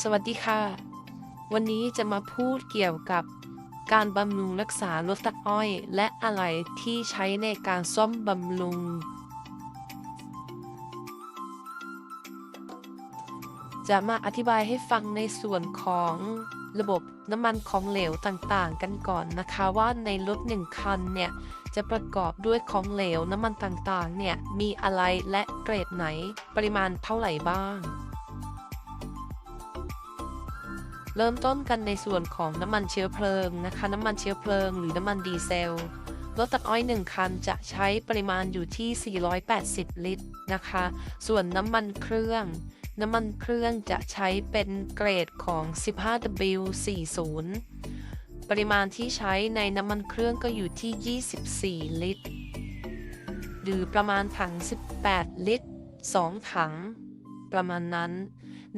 สวัสดีค่ะ วันนี้จะมาพูดเกี่ยวกับการบำรุงรักษารถตัดอ้อย และอะไรที่ใช้ในการซ่อมบำรุง จะมาอธิบายให้ฟังในส่วนของระบบน้ำมันของเหลวต่างๆ กันก่อนนะคะว่าในรถหนึ่งคันเนี่ย จะประกอบด้วยของเหลวน้ำมันต่างๆ เนี่ย มีอะไรและเกรดไหนปริมาณเท่าไหร่บ้าง เริ่มต้นกันในส่วนของน้ำมันเชื้อเพลิงนะคะ น้ำมันเชื้อเพลิงหรือน้ำมันดีเซลรถตัดอ้อย 1 คันจะใช้ปริมาณอยู่ที่ 480 ลิตรนะคะ ส่วนน้ำมันเครื่อง น้ำมันเครื่องจะใช้เป็นเกรดของ 15W40 ปริมาณที่ใช้ในน้ำมันเครื่องก็อยู่ที่ 24 ลิตร หรือประมาณถัง 18 ลิตร 2 ถัง ประมาณนั้น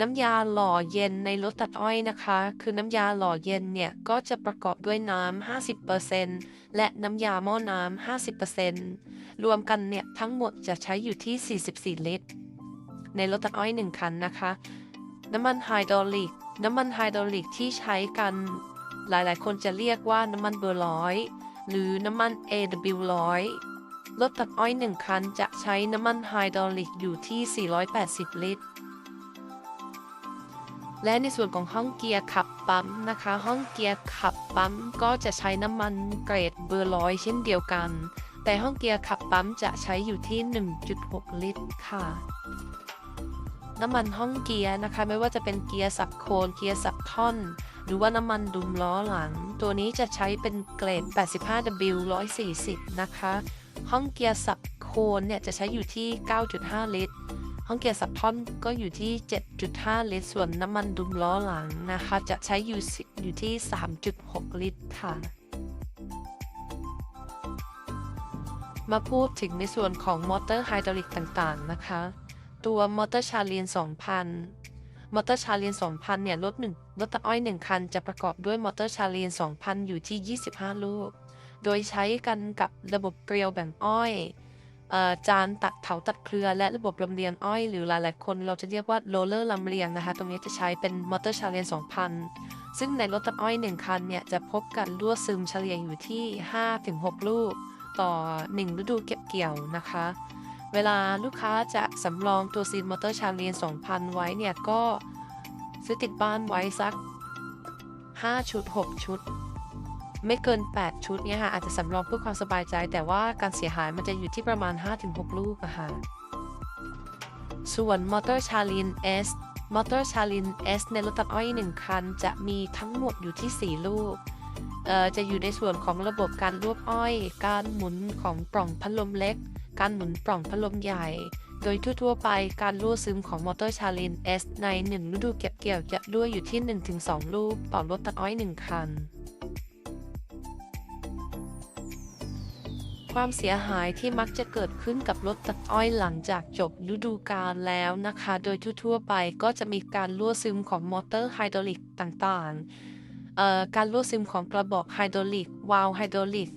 น้ำยาหล่อเย็นในรถตัดอ้อยนะคะ คือน้ำยาหล่อเย็นเนี่ย ก็จะประกอบด้วยน้ำ 50%และน้ำยาหม้อน้ำ 50%รวมกันเนี่ย ทั้งหมดจะใช้อยู่ที่ 44 ลิตร ในรถตัดอ้อย 1 คันนะคะ น้ำมันไฮดรอลิก น้ำมันไฮดรอลิกที่ใช้กันหลายๆ คนจะเรียกว่าน้ำมันเบอร์ร้อยหรือน้ำมัน AW ร้อยรถตัดอ้อย 1 คันจะใช้น้ำมันไฮดรอลิกอยู่ที่ 480 ลิตร และในส่วนของห้องเกียร์ขับปั๊มนะคะ ห้องเกียร์ขับปั๊มก็จะใช้น้ำมันเกรดเบอร์ร้อยเช่นเดียวกัน แต่ห้องเกียร์ขับปั๊มจะใช้อยู่ที่ 1.6 ลิตรค่ะ น้ำมันห้องเกียร์นะคะ ไม่ว่าจะเป็นเกียร์สับโคนเกียร์สับท่อน หรือว่าน้ำมันดุมล้อหลัง ตัวนี้จะใช้เป็นเกรด 85W 140 นะคะ ห้องเกียร์สับโคนเนี่ยจะใช้อยู่ที่ 9.5 ลิตร ห้องเกียร์สับท่อนก็อยู่ที่ 7.5 ลิตร ส่วนน้ำมันดุมล้อหลังนะคะ จะใช้อยู่อยู่ที่ 3.6 ลิตรค่ะ มาพูดถึงในส่วนของมอเตอร์ไฮดรอลิกต่างๆนะคะ ตัวมอเตอร์ชาลีน 2000มอเตอร์ชาลีน2000 เนี่ย รถหนึ่งรถตัดอ้อย 1 คัน จะประกอบด้วยมอเตอร์ชาลีน2000 อยู่ที่ 25 ลูก โดยใช้กันกับระบบเกลียวแบ่งอ้อย จานตัดเถาตัดเครือและระบบลำเลียงอ้อยหรือหลายๆคน เราจะเรียกว่าโรลเลอร์ลำเลียงนะคะ ตรงนี้จะใช้เป็นมอเตอร์ชาเลีน2000 ซึ่งในรถตัดอ้อย 1 คันเนี่ย จะพบกันรั่วซึมเฉลี่ยอยู่ที่ 5-6 ลูก ต่อ 1 ฤดูเก็บเกี่ยวนะคะ เวลาลูกค้าจะสำรองตัวซีนมอเตอร์ชาเลีน2000 ไว้เนี่ยก็ซื้อติดบ้านไว้สัก 5 ชุด 6 ชุด ไม่เกิน 8 ชุดเนี่ยค่ะอาจจะสำรองเพื่อความสบายใจ แต่ว่าการเสียหายมันจะอยู่ที่ประมาณ 5-6 ลูกอะค่ะ ส่วนมอเตอร์ชาลีน S มอเตอร์ชาลีน S ในรถตัดอ้อย 1 คัน จะมีทั้งหมดอยู่ที่ 4 ลูกเอ่อจะอยู่ในส่วนของระบบการรวบอ้อย การหมุนของปล่องพัดลมเล็ก การหมุนปล่องพัดลมใหญ่ โดยทั่วๆไปการรั่วซึมของมอเตอร์ชาลิน S ใน 1 ฤดูเก็บเกี่ยวจะรั่วอยู่ที่ 1-2 ลูกต่อรถตัดอ้อย 1 คัน ความเสียหายที่มักจะเกิดขึ้นกับรถตัดอ้อยหลังจากจบฤดูกาลแล้วนะคะ โดยทั่วๆไปก็จะมีการรั่วซึมของมอเตอร์ไฮดรอลิกต่างๆ การรั่วซึมของกระบอกไฮดรอลิกวาล์วไฮดรอลิก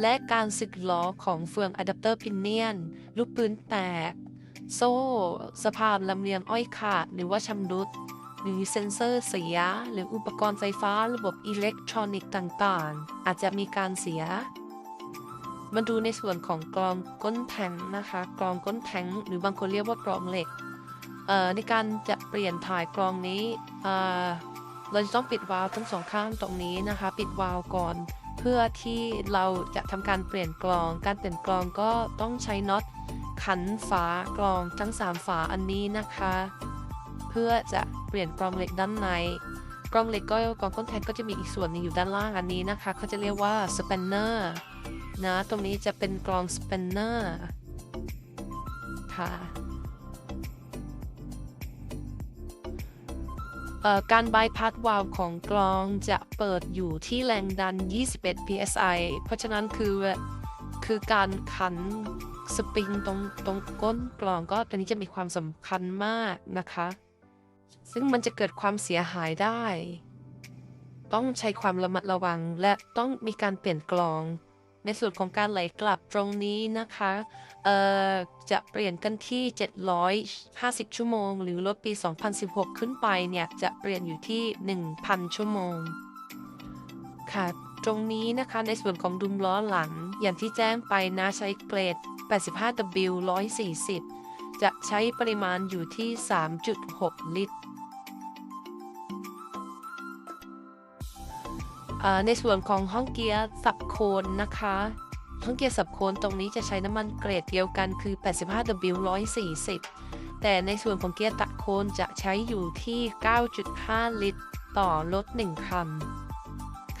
และการสึกล้อของเฟืองอะแดปเตอร์พินเนียน ลูกปืนแตก โซ่สะพานลำเลียงอ้อยขาดหรือว่าชำรุด หรือเซ็นเซอร์เสีย หรืออุปกรณ์ไฟฟ้าระบบอิเล็กทรอนิกส์ต่างๆ อาจจะมีการเสีย มาดูในส่วนของกรองก้นแทงนะคะ กรองก้นแทงหรือบางคนเรียกว่ากรองเหล็กเอ่อในการจะเปลี่ยนถ่ายกรองนี้เราจะต้องปิดวาล์วทั้งสองข้างตรงนี้นะคะ ปิดวาล์วก่อน เพื่อที่เราจะทำการเปลี่ยนกรอง การเปลี่ยนกรองก็ต้องใช้น็อตขันฝากรองทั้ง 3 ฝาอันนี้นะคะ เพื่อจะเปลี่ยนกรองเหล็กด้านใน กรองเหล็กก็กรองก้นแทงก็จะมีอีกส่วนหนึงอยู่ด้านล่างอันนี้นะคะเขาจะเรียกว่าสเปนเนอร์นะตรงนี้จะเป็นกรองสเปนเนอร์ค่ะการบายพาสวาล์วของกรองจะเปิดอยู่ที่แรงดัน 21 psi เพราะฉะนั้นคือคือการขันสปริงตรงตรงก้นกรองก็ตัวนี้จะมีความสำคัญมากนะคะ ซึ่งมันจะเกิดความเสียหายได้ ต้องใช้ความระมัดระวังและต้องมีการเปลี่ยนกรอง ในส่วนของการไหลกลับตรงนี้นะคะ เอ่อ จะเปลี่ยนกันที่ 750 ชั่วโมง หรือรถปี 2016 ขึ้นไปเนี่ย จะเปลี่ยนอยู่ที่ 1,000 ชั่วโมง ค่ะ ตรงนี้นะคะในส่วนของดุมล้อหลัง อย่างที่แจ้งไปนะใช้เกรด 85W 140 จะใช้ปริมาณอยู่ที่ 3.6 ลิตรอ่าในส่วนของห้องเกียร์สับโคนนะคะห้องเกียร์สับโคนตรงนี้จะใช้น้ำมันเกรดเดียวกันคือ 85W 140 แต่ในส่วนของเกียร์ตะโคนจะใช้อยู่ที่ 9.5 ลิตร ต่อรถ1คัน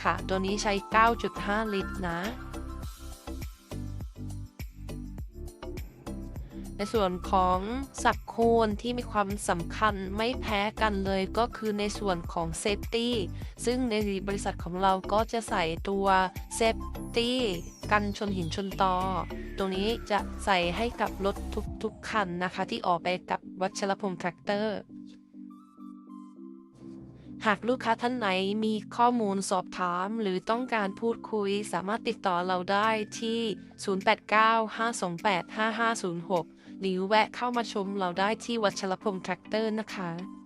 ค่ะ ตัวนี้ใช้ 9.5 ลิตรนะ ในส่วนของสักโคนที่มีความสำคัญไม่แพ้กันเลยก็คือในส่วนของเซฟตี้ซึ่งในบริษัทของเราก็จะใส่ตัวเซฟตี้กันชนหินชนตอ ตรงนี้จะใส่ให้กับรถทุกๆคันนะคะ ที่ออกไปกับวัชรพงศ์แทรกเตอร์ หากลูกค้าท่านไหนมีข้อมูลสอบถาม หรือต้องการพูดคุยสามารถติดต่อเราได้ที่ 089 528 5506 หรือแวะเข้ามาชมเราได้ที่วัชรพงษ์แทรกเตอร์นะคะ